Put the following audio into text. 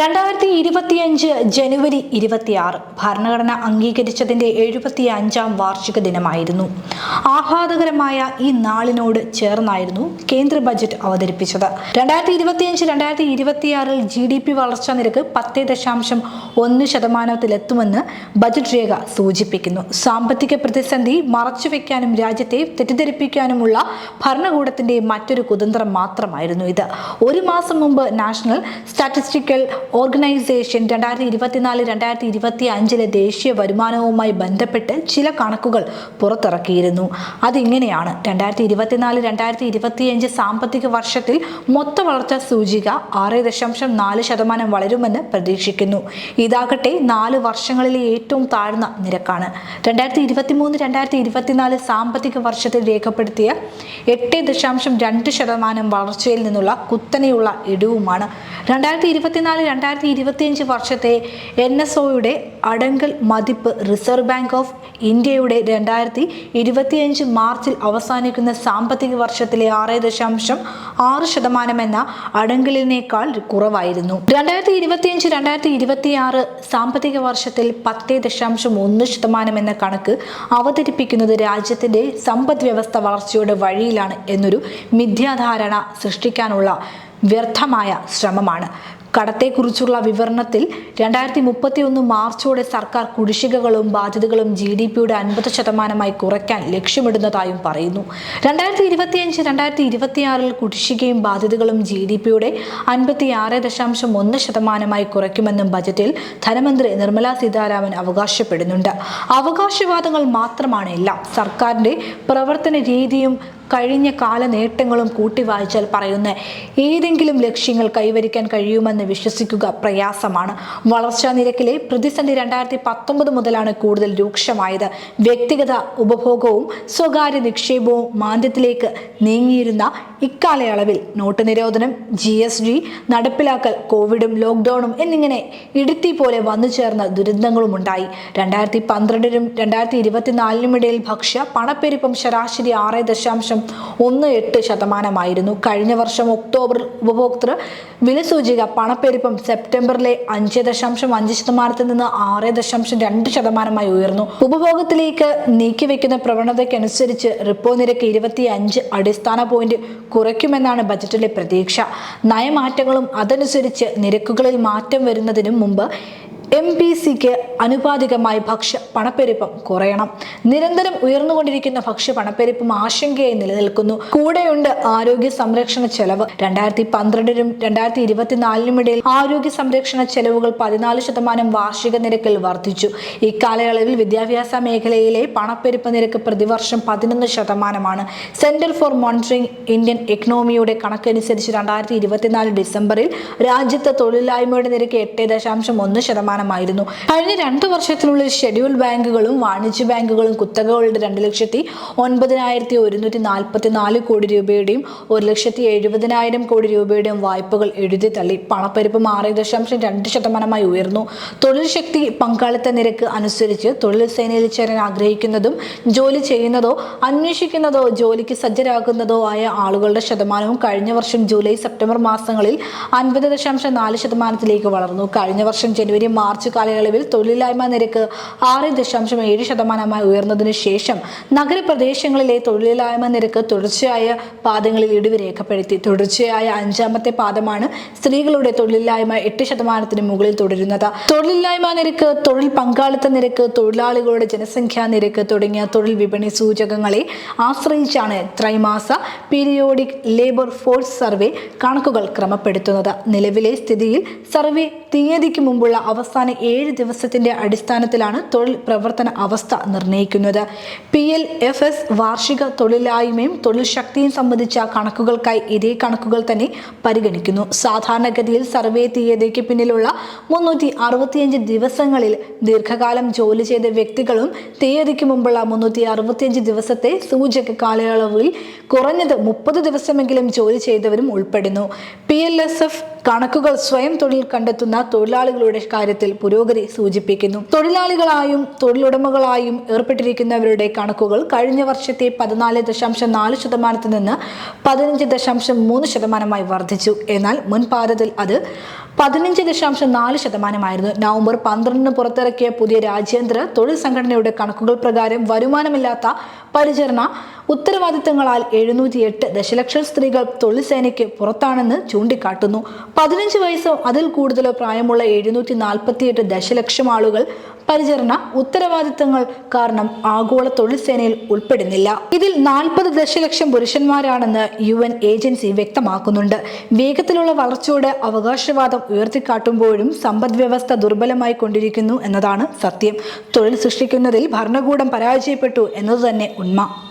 രണ്ടായിരത്തി ഇരുപത്തിയഞ്ച് ജനുവരി ഇരുപത്തിയാറ് ഭരണഘടന അംഗീകരിച്ചതിന്റെ എഴുപത്തി അഞ്ചാം വാർഷിക ദിനമായിരുന്നു. ആഹ്ലാദകരമായ ഈ നാളിനോട് ചേർന്നായിരുന്നു കേന്ദ്ര ബജറ്റ് അവതരിപ്പിച്ചത്. രണ്ടായിരത്തി ഇരുപത്തിയഞ്ച് രണ്ടായിരത്തി ഇരുപത്തിയാറിൽ ജി ഡി പി വളർച്ചാ നിരക്ക് പത്ത് ദശാംശം ഒന്ന് ശതമാനത്തിലെത്തുമെന്ന് ബജറ്റ് രേഖ സൂചിപ്പിക്കുന്നു. സാമ്പത്തിക പ്രതിസന്ധി മറച്ചുവെക്കാനും രാജ്യത്തെ തെറ്റിദ്ധരിപ്പിക്കാനുമുള്ള ഭരണകൂടത്തിന്റെ മറ്റൊരു കുതന്ത്രം മാത്രമായിരുന്നു ഇത്. ഒരു മാസം മുമ്പ് നാഷണൽ സ്റ്റാറ്റിസ്റ്റിക്കൽ ഓർഗനൈസേഷൻ രണ്ടായിരത്തി ഇരുപത്തിനാല് രണ്ടായിരത്തി ഇരുപത്തി അഞ്ചിലെ ദേശീയ വരുമാനവുമായി ബന്ധപ്പെട്ട് ചില കണക്കുകൾ പുറത്തിറക്കിയിരുന്നു. അതിങ്ങനെയാണ് രണ്ടായിരത്തി ഇരുപത്തിനാല് രണ്ടായിരത്തി ഇരുപത്തിയഞ്ച് സാമ്പത്തിക വർഷത്തിൽ മൊത്ത വളർച്ചാ സൂചിക ആറ് ദശാംശം നാല് ശതമാനം വളരുമെന്ന് പ്രതീക്ഷിക്കുന്നു. ഇതാകട്ടെ നാല് വർഷങ്ങളിലെ ഏറ്റവും താഴ്ന്ന നിരക്കാണ്. രണ്ടായിരത്തി ഇരുപത്തി മൂന്ന് രണ്ടായിരത്തി ഇരുപത്തിനാല് സാമ്പത്തിക വർഷത്തിൽ രേഖപ്പെടുത്തിയ എട്ട് ദശാംശം രണ്ട് ശതമാനം വളർച്ചയിൽ നിന്നുള്ള കുത്തനെയുള്ള ഇടിവുമാണ്. രണ്ടായിരത്തി ഇരുപത്തിനാല് രണ്ടായിരത്തി ഇരുപത്തിയഞ്ച് വർഷത്തെ എൻ എസ് ഒയുടെ അടങ്കൽ മതിപ്പ് റിസർവ് ബാങ്ക് ഓഫ് ഇന്ത്യയുടെ രണ്ടായിരത്തി ഇരുപത്തിയഞ്ച് മാർച്ചിൽ അവസാനിക്കുന്ന സാമ്പത്തിക വർഷത്തിലെ ആറ് ദശാംശം ആറ് ശതമാനം എന്ന അടങ്കലിനേക്കാൾ കുറവായിരുന്നു. രണ്ടായിരത്തി ഇരുപത്തിയഞ്ച് രണ്ടായിരത്തി ഇരുപത്തി ആറ് സാമ്പത്തിക വർഷത്തിൽ പത്ത് ദശാംശം ഒന്ന് ശതമാനം എന്ന കണക്ക് അവതരിപ്പിക്കുന്നത് രാജ്യത്തിന്റെ സമ്പദ് വ്യവസ്ഥ വളർച്ചയുടെ വഴിയിലാണ് എന്നൊരു മിഥ്യാധാരണ സൃഷ്ടിക്കാനുള്ള വ്യർത്ഥമായ ശ്രമമാണ്. കടത്തെക്കുറിച്ചുള്ള വിവരണത്തിൽ രണ്ടായിരത്തി മുപ്പത്തി ഒന്ന് മാർച്ചോടെ സർക്കാർ കുടിശ്ശികകളും ബാധ്യതകളും ജി ഡി പിയുടെ അൻപത് ശതമാനമായി കുറയ്ക്കാൻ ലക്ഷ്യമിടുന്നതായും പറയുന്നു. രണ്ടായിരത്തി ഇരുപത്തിയഞ്ച് രണ്ടായിരത്തി ഇരുപത്തിയാറിൽ കുടിശ്ശികയും ബാധ്യതകളും ജി ഡി പിയുടെ അൻപത്തി ആറ് ദശാംശം ഒന്ന് ശതമാനമായി കുറയ്ക്കുമെന്നും ബജറ്റിൽ ധനമന്ത്രി നിർമ്മല സീതാരാമൻ അവകാശപ്പെടുന്നുണ്ട്. അവകാശവാദങ്ങൾ മാത്രമാണ് എല്ലാം. സർക്കാരിന്റെ പ്രവർത്തന രീതിയും കഴിഞ്ഞ കാല നേട്ടങ്ങളും കൂട്ടി വായിച്ചാൽ പറയുന്ന ഏതെങ്കിലും ലക്ഷ്യങ്ങൾ കൈവരിക്കാൻ കഴിയുമെന്ന് വിശ്വസിക്കുക പ്രയാസമാണ്. വളർച്ചാ നിരക്കിലെ പ്രതിസന്ധി രണ്ടായിരത്തി പത്തൊമ്പത് മുതലാണ് കൂടുതൽ രൂക്ഷമായത്. വ്യക്തിഗത ഉപഭോഗവും സ്വകാര്യ നിക്ഷേപവും മാന്ദ്യത്തിലേക്ക് നീങ്ങിയിരുന്ന ഇക്കാലയളവിൽ നോട്ട് നിരോധനം ജി എസ് ഡി നടപ്പിലാക്കൽ കോവിഡും ലോക്ക്ഡൌണും എന്നിങ്ങനെ ഇടുത്തി പോലെ വന്നു ചേർന്ന ദുരന്തങ്ങളും ഉണ്ടായി രണ്ടായിരത്തി പന്ത്രണ്ടിനും രണ്ടായിരത്തി ഇരുപത്തിനാലിനും ഇടയിൽ ഭക്ഷ്യ പണപ്പെരുപ്പം ശരാശരി ആറ് ദശാംശം ഒന്ന് എട്ട് ശതമാനമായിരുന്നു. കഴിഞ്ഞ വർഷം ഒക്ടോബർ ഉപഭോക്തൃ വിലസൂചിക പണപ്പെരുപ്പം സെപ്റ്റംബറിലെ അഞ്ച് ദശാംശം അഞ്ച് ശതമാനത്തിൽ നിന്ന് ആറ് ദശാംശം രണ്ട് ശതമാനമായി ഉയർന്നു. ഉപഭോഗത്തിലേക്ക് നീക്കിവെക്കുന്ന പ്രവണതയ്ക്കനുസരിച്ച് റിപ്പോ നിരക്ക് ഇരുപത്തി അഞ്ച് അടിസ്ഥാന പോയിന്റ് കുറയ്ക്കുമെന്നാണ് ബജറ്റിലെ പ്രതീക്ഷ. നയമാറ്റങ്ങളും അതനുസരിച്ച് നിരക്കുകളിൽ മാറ്റം വരുന്നതിനും മുമ്പ് എം പി സിക്ക് അനുപാതികമായി ഭക്ഷ്യ പണപ്പെരുപ്പം കുറയണം. നിരന്തരം ഉയർന്നുകൊണ്ടിരിക്കുന്ന ഭക്ഷ്യ പണപ്പെരുപ്പം ആശങ്കയായി നിലനിൽക്കുന്നു. കൂടെയുണ്ട് ആരോഗ്യ സംരക്ഷണ ചെലവ്. രണ്ടായിരത്തി പന്ത്രണ്ടിനും രണ്ടായിരത്തി ഇരുപത്തിനാലിനും ഇടയിൽ ആരോഗ്യ സംരക്ഷണ ചെലവുകൾ പതിനാല് ശതമാനം വാർഷിക നിരക്കിൽ വർദ്ധിച്ചു. ഇക്കാലയളവിൽ വിദ്യാഭ്യാസ മേഖലയിലെ പണപ്പെരുപ്പ നിരക്ക് പ്രതിവർഷം പതിനൊന്ന് ശതമാനമാണ്. സെന്റർ ഫോർ മോണിറ്ററിംഗ് ഇന്ത്യൻ എക്കണോമിയുടെ കണക്കനുസരിച്ച് രണ്ടായിരത്തി ഇരുപത്തിനാല് ഡിസംബറിൽ രാജ്യത്തെ തൊഴിലില്ലായ്മയുടെ നിരക്ക് എട്ട് ദശാംശം ഒന്ന് ശതമാനമായിരുന്നു കഴിഞ്ഞ രണ്ടു വർഷത്തിനുള്ളിൽ ഷെഡ്യൂൾ ബാങ്കുകളും വാണിജ്യ ബാങ്കുകളും കുത്തകകളുടെ രണ്ട് ലക്ഷത്തി ഒൻപതിനായിരത്തി ഒരുന്നൂറ്റി നാൽപ്പത്തി നാല് കോടി രൂപയുടെയും ഒരു ലക്ഷത്തി എഴുപതിനായിരം കോടി രൂപയുടെയും വായ്പകൾ എഴുതി തള്ളി. പണപ്പെരുപ്പം ആറ് ദശാംശം രണ്ട് ശതമാനമായി ഉയർന്നു. തൊഴിൽ ശക്തി പങ്കാളിത്ത നിരക്ക് അനുസരിച്ച് തൊഴിൽ സേനയിൽ ചേരാൻ ആഗ്രഹിക്കുന്നതും ജോലി ചെയ്യുന്നതോ അന്വേഷിക്കുന്നതോ ജോലിക്ക് സജ്ജരാകുന്നതോ ആയ ആളുകളുടെ ശതമാനവും കഴിഞ്ഞ വർഷം ജൂലൈ സെപ്റ്റംബർ മാസങ്ങളിൽ അൻപത് ദശാംശം നാല് ശതമാനത്തിലേക്ക് വളർന്നു. കഴിഞ്ഞ വർഷം ജനുവരി മാർച്ച് കാലയളവിൽ തൊഴിലില്ലായ്മ നിരക്ക് ആറ് ദശാംശം ഏഴ് ശതമാനമായി ഉയർന്നതിനു ശേഷം നഗരപ്രദേശങ്ങളിലെ തൊഴിലില്ലായ്മ നിരക്ക് തുടർച്ചയായ പാദങ്ങളിൽ ഇടിവ് രേഖപ്പെടുത്തി. തുടർച്ചയായ അഞ്ചാമത്തെ പാദമാണ് സ്ത്രീകളുടെ തൊഴിലില്ലായ്മ എട്ട് ശതമാനത്തിന് മുകളിൽ തുടരുന്നത്. തൊഴിലില്ലായ്മ നിരക്ക് തൊഴിൽ പങ്കാളിത്ത നിരക്ക് തൊഴിലാളികളുടെ ജനസംഖ്യാ നിരക്ക് തുടങ്ങിയ തൊഴിൽ വിപണി സൂചകങ്ങളെ ആശ്രയിച്ചാണ് ത്രൈമാസ പീരിയോഡിക് ലേബർ ഫോഴ്സ് സർവേ കണക്കുകൾ ക്രമപ്പെടുത്തുന്നത്. നിലവിലെ സ്ഥിതിയിൽ സർവേ തീയതിക്ക് മുമ്പുള്ള അവസാന ഏഴ് ദിവസത്തിന്റെ അടിസ്ഥാനത്തിലാണ് തൊഴിൽ പ്രവർത്തന അവസ്ഥ നിർണയിക്കുന്നത്. പി എൽ എഫ് എസ് വാർഷിക തൊഴിലായ്മയും തൊഴിൽ ശക്തിയും സംബന്ധിച്ച കണക്കുകൾക്കായി ഇതേ കണക്കുകൾ തന്നെ പരിഗണിക്കുന്നു. സാധാരണഗതിയിൽ സർവേ തീയതിക്ക് പിന്നിലുള്ള മുന്നൂറ്റി അറുപത്തിയഞ്ച് ദിവസങ്ങളിൽ ദീർഘകാലം ജോലി ചെയ്ത വ്യക്തികളും തീയതിക്ക് മുമ്പുള്ള മുന്നൂറ്റി അറുപത്തിയഞ്ച് ദിവസത്തെ സൂചക കാലയളവിൽ കുറഞ്ഞത് മുപ്പത് ദിവസമെങ്കിലും ജോലി ചെയ്തവരും ഉൾപ്പെടുന്നു. പി എൽ എസ് എഫ് കണക്കുകൾ സ്വയം തൊഴിൽ കണ്ടെത്തുന്ന തൊഴിലാളികളുടെ കാര്യത്തിൽ പുരോഗതി സൂചിപ്പിക്കുന്നു. തൊഴിലാളികളായും തൊഴിലുടമകളായും ഏർപ്പെട്ടിരിക്കുന്നവരുടെ കണക്കുകൾ കഴിഞ്ഞ വർഷത്തെ പതിനാല് ദശാംശം നാല് ശതമാനത്തിൽ നിന്ന് പതിനഞ്ച് ദശാംശം മൂന്ന് ശതമാനമായി വർദ്ധിച്ചു. എന്നാൽ മുൻപാദത്തിൽ അത് പതിനഞ്ച് ദശാംശം നാല് ശതമാനമായിരുന്നു. നവംബർ പന്ത്രണ്ടിന് പുറത്തിറക്കിയ പുതിയ രാജ്യാന്തര തൊഴിൽ സംഘടനയുടെ കണക്കുകൾ പ്രകാരം വരുമാനമില്ലാത്ത പരിചരണ ഉത്തരവാദിത്തങ്ങളാൽ എഴുന്നൂറ്റി എട്ട് ദശലക്ഷം സ്ത്രീകൾ തൊഴിൽ സേനയ്ക്ക് പുറത്താണെന്ന് ചൂണ്ടിക്കാട്ടുന്നു. പതിനഞ്ച് വയസ്സോ അതിൽ കൂടുതലോ പ്രായമുള്ള എഴുന്നൂറ്റി നാൽപ്പത്തിയെട്ട് ദശലക്ഷം ആളുകൾ പരിചരണ ഉത്തരവാദിത്തങ്ങൾ കാരണം ആഗോള തൊഴിൽ സേനയിൽ ഉൾപ്പെടുന്നില്ല. ഇതിൽ നാൽപ്പത് ദശലക്ഷം പുരുഷന്മാരാണെന്ന് യു എൻ ഏജൻസി വ്യക്തമാക്കുന്നുണ്ട്. വേഗത്തിലുള്ള വളർച്ചയുടെ അവകാശവാദം ഉയർത്തിക്കാട്ടുമ്പോഴും സമ്പദ് വ്യവസ്ഥ ദുർബലമായി കൊണ്ടിരിക്കുന്നു എന്നതാണ് സത്യം. തൊഴിൽ സൃഷ്ടിക്കുന്നതിൽ ഭരണകൂടം പരാജയപ്പെട്ടു എന്നതുതന്നെ ഉണ്മ.